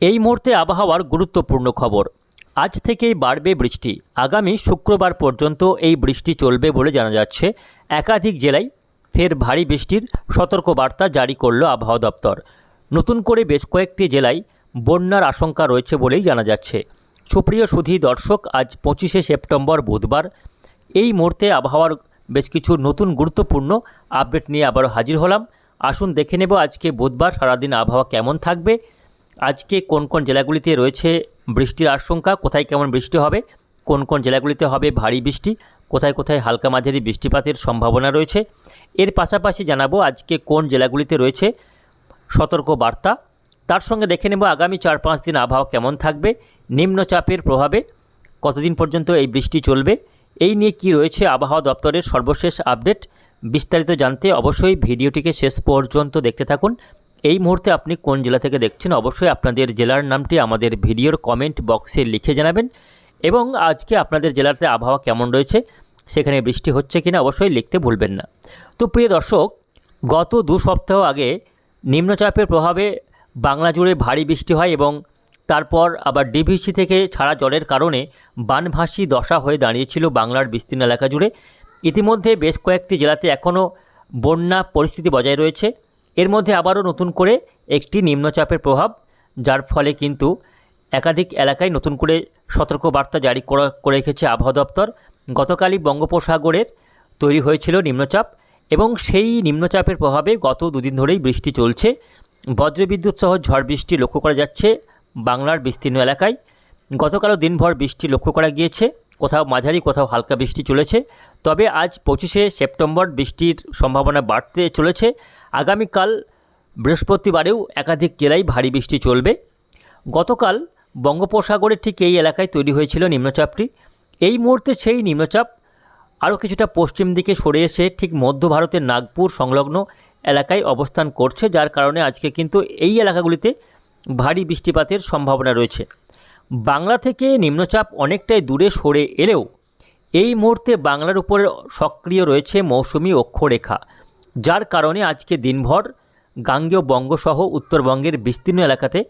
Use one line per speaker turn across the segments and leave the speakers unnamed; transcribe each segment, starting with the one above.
এই মুহূর্তে আবহাওয়ার গুরুত্বপূর্ণ খবর। আজ থেকেই বাড়বে বৃষ্টি। আগামী শুক্রবার পর্যন্ত এই বৃষ্টি চলবে বলে জানা যাচ্ছে। একাধিক জেলায় ফের ভারী বৃষ্টির সতর্কবার্তা জারি করল আবহাওয়া দপ্তর। নতুন করে বেশ কয়েকটি জেলায় বন্যার আশঙ্কা রয়েছে বলেই জানা যাচ্ছে। সুপ্রিয় সুধী দর্শক, আজ পঁচিশে সেপ্টেম্বর বুধবার। এই মুহূর্তে আবহাওয়ার বেশ কিছু নতুন গুরুত্বপূর্ণ আপডেট নিয়ে আবারও হাজির হলাম। আসুন দেখে নেব আজকে বুধবার সারাদিন আবহাওয়া কেমন থাকবে। আজকে কোন কোন জেলাগুলিতে রয়েছে বৃষ্টির আশঙ্কা? কোথায় কেমন বৃষ্টি হবে? কোন কোন জেলাগুলিতে হবে ভারী বৃষ্টি? কোথায় কোথায় হালকা মাঝারি বৃষ্টিপাতের সম্ভাবনা রয়েছে? এর পাশাপাশি জানাব আজকে কোন জেলাগুলিতে রয়েছে সতর্ক বার্তা তার সঙ্গে দেখে নেব আগামী চার পাঁচ দিন আবহাওয়া কেমন থাকবে, নিম্নচাপের প্রভাবে কতদিন পর্যন্ত এই বৃষ্টি চলবে, এই নিয়ে কি রয়েছে আবহাওয়া দপ্তরের সর্বশেষ আপডেট বিস্তারিত জানতে অবশ্যই ভিডিওটিকে শেষ পর্যন্ত দেখতে থাকুন। এই মুহূর্তে আপনি কোন জেলা থেকে দেখছেন, অবশ্যই আপনাদের জেলার নামটি আমাদের ভিডিওর কমেন্ট বক্সে লিখে জানাবেন এবং আজকে আপনাদের জেলাতে আবহাওয়া কেমন রয়েছে, সেখানে বৃষ্টি হচ্ছে কিনা অবশ্যই লিখতে ভুলবেন না। তো প্রিয় দর্শক, গত দু সপ্তাহ আগে নিম্নচাপের প্রভাবে বাংলা জুড়ে ভারী বৃষ্টি হয় এবং তারপর আবার ডিভিসি থেকে ছাড়া জলের কারণে বানভাসি দশা হয়ে দাঁড়িয়েছিল বাংলার বিস্তীর্ণ এলাকা জুড়ে। ইতিমধ্যে বেশ কয়েকটি জেলাতে এখনও বন্যা পরিস্থিতি বজায় রয়েছে। এর মধ্যে আবারও নতুন করে একটি নিম্নচাপের প্রভাব, যার ফলে কিন্তু একাধিক এলাকায় নতুন করে সতর্কবার্তা জারি করা, করে রেখেছে আবহাওয়া দপ্তর। গতকালই বঙ্গোপসাগরের তৈরি হয়েছিল নিম্নচাপ এবং সেই নিম্নচাপের প্রভাবে গত দুদিন ধরেই বৃষ্টি চলছে। বজ্রবিদ্যুৎ সহ ঝড় বৃষ্টি লক্ষ্য করা যাচ্ছে বাংলার বিস্তীর্ণ এলাকায়। গতকালও দিনভর বৃষ্টি লক্ষ্য করা গিয়েছে। কোথাও মাঝারি, কোথাও হালকা বৃষ্টি চলেছে। তবে আজ পঁচিশে সেপ্টেম্বর বৃষ্টির সম্ভাবনা বাড়তে চলেছে। আগামীকাল বৃহস্পতিবারেও একাধিক জেলায় ভারী বৃষ্টি চলবে। গতকাল বঙ্গোপসাগরের ঠিক এই এলাকায় তৈরি হয়েছিল নিম্নচাপটি। এই মুহূর্তে সেই নিম্নচাপ আরও কিছুটা পশ্চিম দিকে সরে এসে ঠিক মধ্য ভারতের নাগপুর সংলগ্ন এলাকায় অবস্থান করছে, যার কারণে আজকে কিন্তু এই এলাকাগুলিতে ভারী বৃষ্টিপাতের সম্ভাবনা রয়েছে। বাংলা থেকে নিম্নচাপ অনেকটাই দূরে সরে এলেও, এই মুহূর্তে বাংলার উপরে সক্রিয় রয়েছে মৌসুমি অক্ষরেখা, যার কারণে আজকে দিনভর গাঙ্গেয় বঙ্গসহ উত্তরবঙ্গের বিস্তীর্ণ এলাকাতে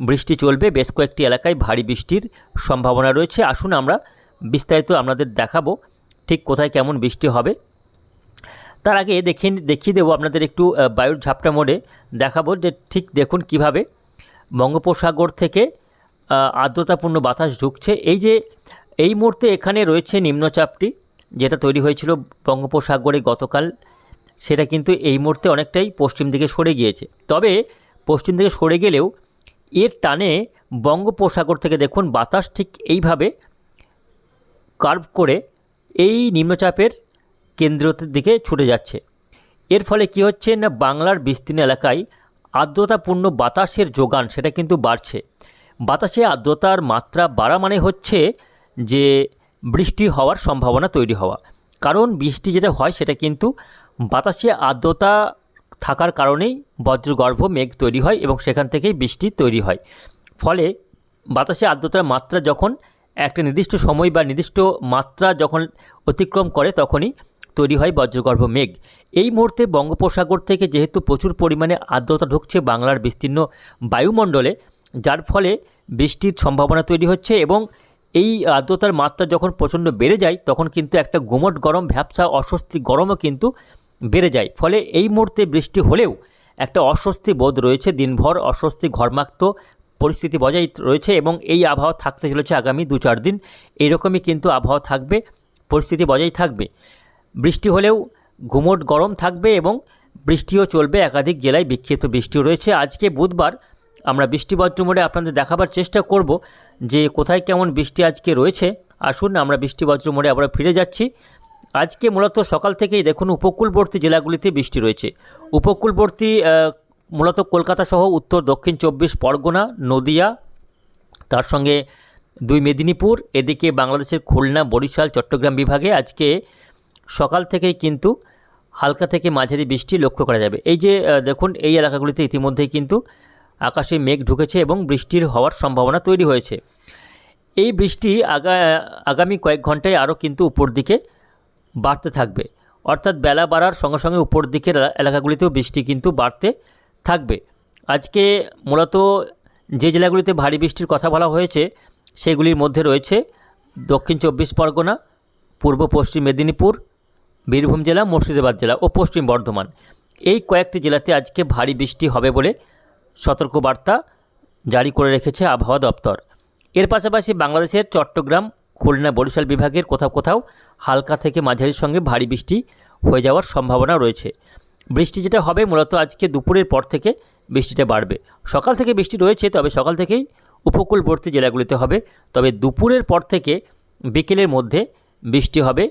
বৃষ্টি চলবে। বেশ কয়েকটি এলাকায় ভারী বৃষ্টির সম্ভাবনা রয়েছে। আসুন আমরা বিস্তারিত আপনাদের দেখাবো ঠিক কোথায় কেমন বৃষ্টি হবে। তার আগে দেখিয়ে দেখিয়ে দেবো আপনাদের একটু বায়ুর ঝাপটা মোড়ে দেখাবো যে ঠিক দেখুন কীভাবে বঙ্গোপসাগর থেকে আর্দ্রতাপূর্ণ বাতাস ঢুকছে। এই যে, এই মুহূর্তে এখানে রয়েছে নিম্নচাপটি, যেটা তৈরি হয়েছিল বঙ্গোপসাগরে গতকাল, সেটা কিন্তু এই মুহূর্তে অনেকটাই পশ্চিম দিকে সরে গিয়েছে। তবে পশ্চিম দিকে সরে গেলেও এর টানে বঙ্গোপসাগর থেকে দেখুন বাতাস ঠিক এইভাবে কার্ভ করে এই নিম্নচাপের কেন্দ্রতের দিকে ছুটে যাচ্ছে। এর ফলে কি হচ্ছে না, বাংলার বিস্তীর্ণ এলাকায় আর্দ্রতাপূর্ণ বাতাসের যোগান, সেটা কিন্তু বাড়ছে। বাতাসে আর্দ্রতার মাত্রা বাড়া মানে হচ্ছে যে বৃষ্টি হওয়ার সম্ভাবনা তৈরি হওয়া। কারণ বৃষ্টি যেটা হয় সেটা কিন্তু বাতাসে আর্দ্রতা থাকার কারণেই বজ্রগর্ভ মেঘ তৈরি হয় এবং সেখান থেকেই বৃষ্টি তৈরি হয়। ফলে বাতাসে আর্দ্রতার মাত্রা যখন একটা নির্দিষ্ট সময় বা নির্দিষ্ট মাত্রা যখন অতিক্রম করে তখনই তৈরি হয় বজ্রগর্ভ মেঘ। এই মুহূর্তে বঙ্গোপসাগর থেকে যেহেতু প্রচুর পরিমাণে আর্দ্রতা ঢুকছে বাংলার বিস্তীর্ণ বায়ুমণ্ডলে যার ফলে বৃষ্টির সম্ভাবনা তৈরি হচ্ছে এবং এই আর্দ্রতার মাত্রা যখন প্রচণ্ড বেড়ে যায়, তখন কিন্তু একটা গুমট গরম, ভ্যাবসা, অস্বস্তি গরমও কিন্তু বেড়ে যায়। ফলে এই মুহূর্তে বৃষ্টি হলেও একটা অস্বস্তি বোধ রয়েছে, দিনভর অস্বস্তি, ঘরমাক্ত পরিস্থিতি বজায় রয়েছে এবং এই আবহাওয়া থাকতে চলেছে আগামী দু চার দিন। এইরকমই কিন্তু আবহাওয়া থাকবে, পরিস্থিতি বজায় থাকবে। বৃষ্টি হলেও ঘুমট গরম থাকবে এবং বৃষ্টিও চলবে। একাধিক জেলায় বিক্ষিপ্ত বৃষ্টিও রয়েছে। আজকে বুধবার আমরা বৃষ্টি বজ্রমোড়ে আপনাদের দেখাবার চেষ্টা করব যে কোথায় কেমন বৃষ্টি আজকে রয়েছে। আসুন, আমরা বৃষ্টি বজ্রমোড়ে আবার ফিরে যাচ্ছি। আজকে মূলত সকাল থেকেই দেখুন, উপকূলবর্তী জেলাগুলিতে বৃষ্টি রয়েছে। উপকূলবর্তী মূলত কলকাতা সহ উত্তর, দক্ষিণ চব্বিশ পরগনা, নদিয়া, তার সঙ্গে দুই মেদিনীপুর, এদিকে বাংলাদেশের খুলনা, বরিশাল, চট্টগ্রাম বিভাগে আজকে সকাল থেকেই কিন্তু হালকা থেকে মাঝারি বৃষ্টি লক্ষ্য করা যাবে। এই যে দেখুন, এই এলাকাগুলিতে ইতিমধ্যেই কিন্তু আকাশে মেঘ ঢুকেছে এবং বৃষ্টির হওয়ার সম্ভাবনা তৈরি হয়েছে। এই বৃষ্টি আগা, আগামী কয়েক ঘন্টায় আরও কিন্তু উপর দিকে বাড়তে থাকবে। অর্থাৎ বেলা বাড়ার সঙ্গে সঙ্গে উপর দিকের এলাকাগুলিতেও বৃষ্টি কিন্তু বাড়তে থাকবে। আজকে মূলত যে জেলাগুলিতে ভারী বৃষ্টির কথা বলা হয়েছে, সেগুলির মধ্যে রয়েছে দক্ষিণ চব্বিশ পরগনা, পূর্ব পশ্চিম মেদিনীপুর, বীরভূম জেলা, মুর্শিদাবাদ জেলা ও পশ্চিম বর্ধমান। এই কয়েকটি জেলাতে আজকে ভারী বৃষ্টি হবে বলে সতর্কবার্তা জারি করে রেখেছে আবহাওয়া দপ্তর। এর পাশাপাশি বাংলাদেশের চট্টগ্রাম, খুলনা, বরিশাল বিভাগের কোথাও কোথাও হালকা থেকে মাঝারির সঙ্গে ভারী বৃষ্টি হয়ে যাওয়ার সম্ভাবনা রয়েছে। বৃষ্টি যেটা হবে মূলত আজকে দুপুরের পর থেকে বৃষ্টিটা বাড়বে। সকাল থেকে বৃষ্টি রয়েছে, তবে সকাল থেকেই উপকূলবর্তী জেলাগুলিতে হবে। তবে দুপুরের পর থেকে বিকেলের মধ্যে বৃষ্টি হবে।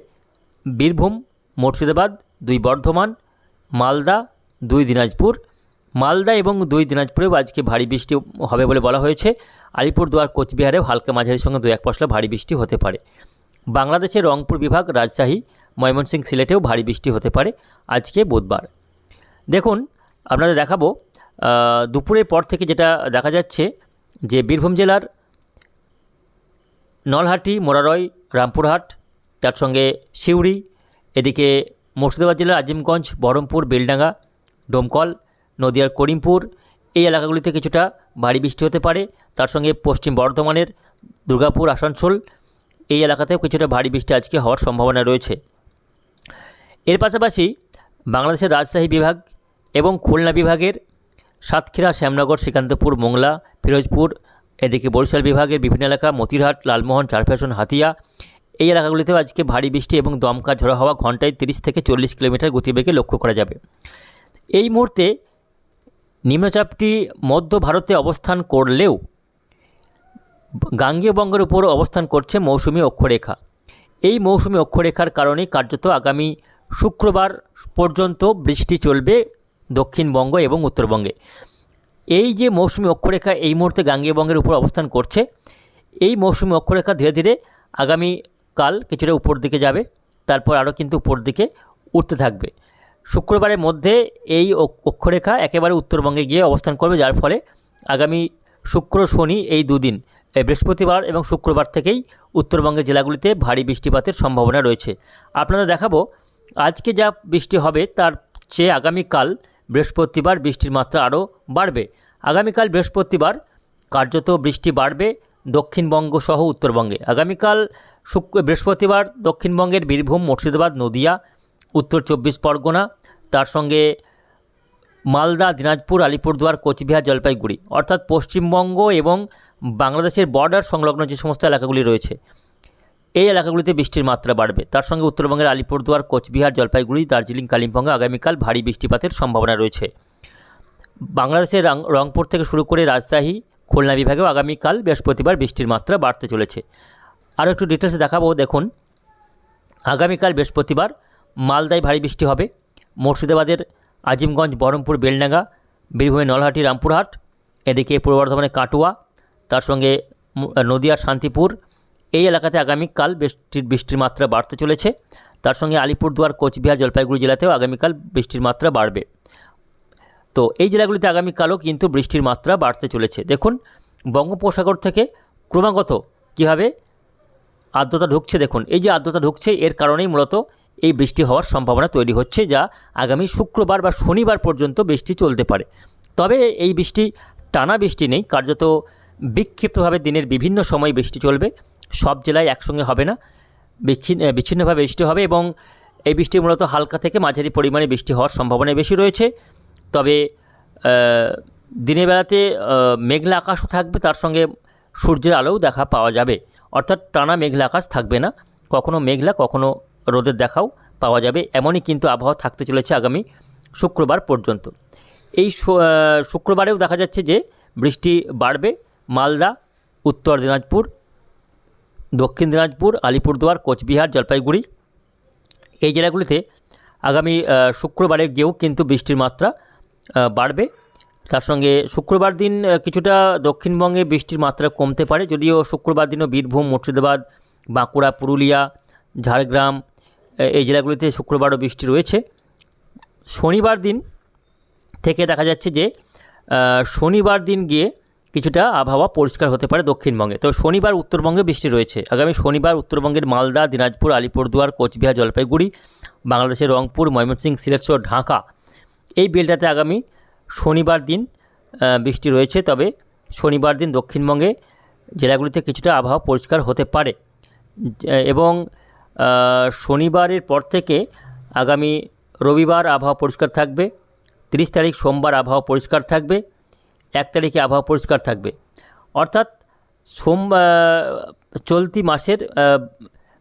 বীরভূম, মুর্শিদাবাদ, দুই বর্ধমান, মালদা, দুই দিনাজপুর মালদা এবং দুই দিনাজপুরেও আজকে ভারী বৃষ্টি হবে বলে বলা হয়েছে। আলিপুরদুয়ার কোচবিহারেও হালকা মাঝারির সঙ্গে দু এক পশলা ভারী বৃষ্টি হতে পারে। বাংলাদেশের রংপুর বিভাগ, রাজশাহী ময়মনসিংহ সিলেটেও ভারী বৃষ্টি হতে পারে আজকে বুধবার। দেখুন, আপনাদের দেখাবো দুপুরের পর থেকে যেটা দেখা যাচ্ছে যে বীরভূম জেলার নলহাটি, মোরারয়, রামপুরহাট, তার সঙ্গে সিউড়ি, এদিকে মুর্শিদাবাদ জেলার আজিমগঞ্জ, বহরমপুর, বেলডাঙ্গা, ডোমকল নদিয়ার করিমপুর, এই এলাকাগুলিতে কিছুটা ভারী বৃষ্টি হতে পারে। তার সঙ্গে পশ্চিম বর্ধমানের দুর্গাপুর, আসানসোল, এই এলাকাতেও কিছুটা ভারী বৃষ্টি আজকে হওয়ার সম্ভাবনা রয়েছে। এর পাশাপাশি বাংলাদেশের রাজশাহী বিভাগ এবং খুলনা বিভাগের সাতক্ষীরা, শ্যামনগর, শ্রীকান্তপুর, মোংলা, ফিরোজপুর, এদিকে বরিশাল বিভাগের বিভিন্ন এলাকা, মতিরহাট, লালমোহন চারফ্যাশন হাতিয়া, এই এলাকাগুলিতেও আজকে ভারী বৃষ্টি এবং দমকা ঝড়ো হওয়া ঘন্টায় তিরিশ থেকে চল্লিশ কিলোমিটার গতিবেগে লক্ষ্য করা যাবে। এই মুহূর্তে নিম্নচাপটি মধ্য ভারতে অবস্থান করলেও গাঙ্গেয় বঙ্গের উপর অবস্থান করছে মৌসুমি অক্ষরেখা। এই মৌসুমি অক্ষরেখার কারণে কার্যত আগামী শুক্রবার পর্যন্ত বৃষ্টি চলবে দক্ষিণবঙ্গ এবং উত্তরবঙ্গে। এই যে মৌসুমি অক্ষরেখা এই মুহূর্তে গাঙ্গেয় বঙ্গের উপর অবস্থান করছে, এই মৌসুমি অক্ষরেখা ধীরে ধীরে আগামী কাল কিছুটা উপর দিকে যাবে, তারপর আরও কিন্তু উপর দিকে উঠতে থাকবে। শুক্রবারের মধ্যে এই অক্ষরেখা একেবারে উত্তরবঙ্গে গিয়ে অবস্থান করবে, যার ফলে আগামী শুক্র শনি এই দুদিন বৃহস্পতিবার এবং শুক্রবার থেকেই উত্তরবঙ্গের জেলাগুলিতে ভারী বৃষ্টিপাতের সম্ভাবনা রয়েছে। আপনারা দেখাবো, আজকে যা বৃষ্টি হবে তার চেয়ে আগামীকাল বৃহস্পতিবার বৃষ্টির মাত্রা আরও বাড়বে। আগামীকাল বৃহস্পতিবার কার্যত বৃষ্টি বাড়বে দক্ষিণবঙ্গ সহ উত্তরবঙ্গে। আগামীকাল শুক্র, বৃহস্পতিবার দক্ষিণবঙ্গের বীরভূম, মুর্শিদাবাদ, নদিয়া উত্তর চব্বিশ পরগনা, তার সঙ্গে মালদা, দিনাজপুর, আলিপুরদুয়ার, কোচবিহার, জলপাইগুড়ি। অর্থাৎ পশ্চিমবঙ্গ এবং বাংলাদেশের বর্ডার সংলগ্ন যে সমস্ত এলাকাগুলি রয়েছে, এই এলাকাগুলিতে বৃষ্টির মাত্রা বাড়বে। তার সঙ্গে উত্তরবঙ্গের আলিপুরদুয়ার, কোচবিহার, জলপাইগুড়ি, দার্জিলিং কালিম্পংয়ে আগামীকাল ভারী বৃষ্টিপাতের সম্ভাবনা রয়েছে। বাংলাদেশের রংপুর থেকে শুরু করে রাজশাহী, খুলনা বিভাগেও আগামীকাল বৃহস্পতিবার বৃষ্টির মাত্রা বাড়তে চলেছে। আরও একটু ডিটেলসে দেখাবো। দেখুন, আগামীকাল বৃহস্পতিবার মালদায় ভারী বৃষ্টি হবে। মুর্শিদাবাদের আজিমগঞ্জ, বহরমপুর, বেলডাঙ্গা, বীরভূমের নলহাটি, রামপুরহাট, এদিকে পূর্ব বর্ধমানে কাটুয়া, তার সঙ্গে নদিয়ার শান্তিপুর, এই এলাকাতে আগামীকাল বৃষ্টির বৃষ্টির মাত্রা বাড়তে চলেছে। তার সঙ্গে আলিপুরদুয়ার, কোচবিহার, জলপাইগুড়ি জেলাতেও আগামীকাল বৃষ্টির মাত্রা বাড়বে। তো এই জেলাগুলিতে আগামীকালও কিন্তু বৃষ্টির মাত্রা বাড়তে চলেছে। দেখুন, বঙ্গোপসাগর থেকে ক্রমাগত কীভাবে আর্দ্রতা ঢুকছে, দেখুন। এই যে আর্দ্রতা ঢুকছে, এর কারণেই মূলত এই বৃষ্টি হওয়ার সম্ভাবনা তৈরি হচ্ছে যা আগামী শুক্রবার বা শনিবার পর্যন্ত বৃষ্টি চলতে পারে। তবে এই বৃষ্টি, টানা বৃষ্টি নেই, কার্যত বিক্ষিপ্তভাবে দিনের বিভিন্ন সময় বৃষ্টি চলবে। সব জেলায় একসঙ্গে হবে না। বিচ্ছিন্ন বিচ্ছিন্নভাবে বৃষ্টি হবে এবং এই বৃষ্টি মূলত হালকা থেকে মাঝারি পরিমাণে বৃষ্টি হওয়ার সম্ভাবনা বেশি রয়েছে। তবে দিনের বেলাতে মেঘলা আকাশও থাকবে, তার সঙ্গে সূর্যের আলোও দেখা পাওয়া যাবে। অর্থাৎ টানা মেঘলা আকাশ থাকবে না। কখনো মেঘলা, কখনো রোদের দেখাও পাওয়া যাবে। এমনই কিন্তু আবহাওয়া থাকতে চলেছে আগামী শুক্রবার পর্যন্ত। এই শুক্রবারেও দেখা যাচ্ছে যে বৃষ্টি বাড়বে। মালদা, উত্তর দিনাজপুর, দক্ষিণ দিনাজপুর, আলিপুরদুয়ার, কোচবিহার, জলপাইগুড়ি এই জেলাগুলিতে আগামী শুক্রবারে গিয়েও কিন্তু বৃষ্টির মাত্রা বাড়বে। তার সঙ্গে শুক্রবার দিন কিছুটা দক্ষিণবঙ্গে বৃষ্টির মাত্রা কমতে পারে। যদিও শুক্রবার দিনও বীরভূম, মুর্শিদাবাদ, বাঁকুড়া, পুরুলিয়া, ঝাড়গ্রাম এই জেলাগুলিতে শুক্রবারও বৃষ্টি রয়েছে। শনিবার দিন থেকে দেখা যাচ্ছে যে শনিবার দিন গিয়ে কিছুটা আবহাওয়া পরিষ্কার হতে পারে দক্ষিণবঙ্গে। তো শনিবার উত্তরবঙ্গে বৃষ্টি রয়েছে। আগামী শনিবার উত্তরবঙ্গের মালদা, দিনাজপুর, আলিপুরদুয়ার, কোচবিহার, জলপাইগুড়ি, বাংলাদেশের রংপুর, ময়মনসিংহ সিলেট সহ ঢাকা এই বিলটাতে আগামী শনিবার দিন বৃষ্টি রয়েছে। তবে শনিবার দিন দক্ষিণবঙ্গে জেলাগুলিতে কিছুটা আবহাওয়া পরিষ্কার হতে পারে। এবং শনিবারের পর থেকে আগামী রবিবার আবহাওয়া পরিষ্কার থাকবে, তিরিশ তারিখ সোমবার আবহাওয়া পরিষ্কার থাকবে, এক তারিখে আবহাওয়া পরিষ্কার থাকবে। অর্থাৎ সোম চলতি মাসের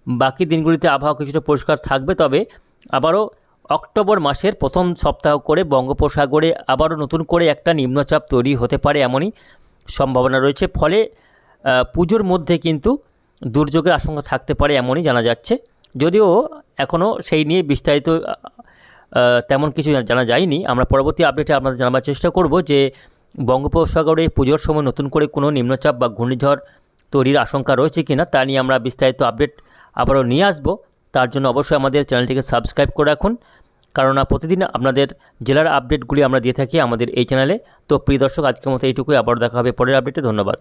বাকি দিনগুলিতে আবহাওয়া কিছুটা পরিষ্কার থাকবে, তবে আবারও অক্টোবর মাসের প্রথম সপ্তাহ করে বঙ্গোপসাগরে আবারও নতুন করে একটা নিম্নচাপ তৈরি হতে পারে এমনই সম্ভাবনা রয়েছে। ফলে পুজোর মধ্যে কিন্তু দুর্যোগের আশঙ্কা থাকতে পারে এমনই জানা যাচ্ছে। যদিও এখনও সেই নিয়ে বিস্তারিত তেমন কিছু জানা যায়নি। আমরা পরবর্তী আপডেটে আপনাদের জানাবার চেষ্টা করব যে বঙ্গোপসাগরে পুজোর সময় নতুন করে কোনো নিম্নচাপ বা ঘূর্ণিঝড় তৈরির আশঙ্কা রয়েছে কিনা তা নিয়ে আমরা বিস্তারিত আপডেট আবারও নিয়ে আসব। তার জন্য অবশ্যই আমাদের চ্যানেলটিকে সাবস্ক্রাইব করে রাখুন। কারণ প্রতিদিন আপনাদের জেলার আপডেটগুলি আমরা দিয়ে থাকি আমাদের এই চ্যানেলে। তো প্রিয় দর্শক, আজকের মতো এইটুকুই। আবার দেখা হবে পরের আপডেটে। ধন্যবাদ।